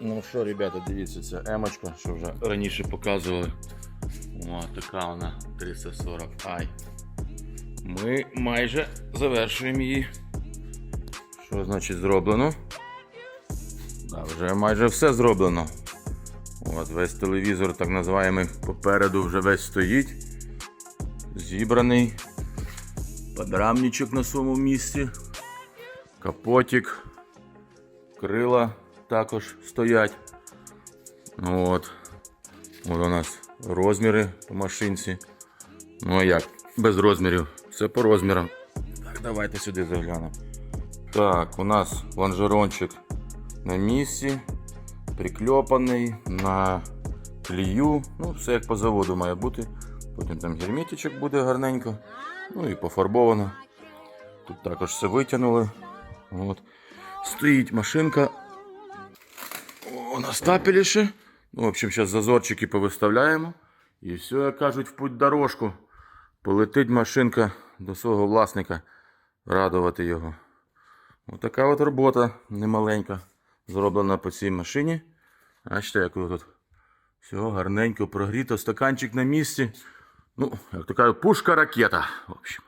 Ну що, ребята, дивіться, це емочка, що вже раніше показували. О, така вона 340 i. Ми майже завершуємо її. Що значить зроблено? Да, вже майже все зроблено. От весь телевізор, так називаємо, попереду вже весь стоїть. Зібраний. Подрамничок на своєму місці. Капотик. Крила також стоять. От. От у нас розміри по машинці. Ну а як? Без розмірів. Все по розмірам. Так, давайте сюди заглянемо. Так, у нас лонжерончик на місці, прикльопаний на клію. Ну, все як по заводу має бути. Потім там герметичок буде гарненько. Ну і пофарбовано. Тут також все витягнули. От. Стоїть машинка. О, на стапелі. Ну, в общем, зараз зазорчики повиставляємо. І все, як кажуть, в путь дорожку. Полетить машинка до свого власника радувати його. Отака от робота немаленька. Зроблена по цій машині. Бачите, як тут всього гарненько прогріто, стаканчик на місці. Ну, як то кажуть, пушка ракета. В общем.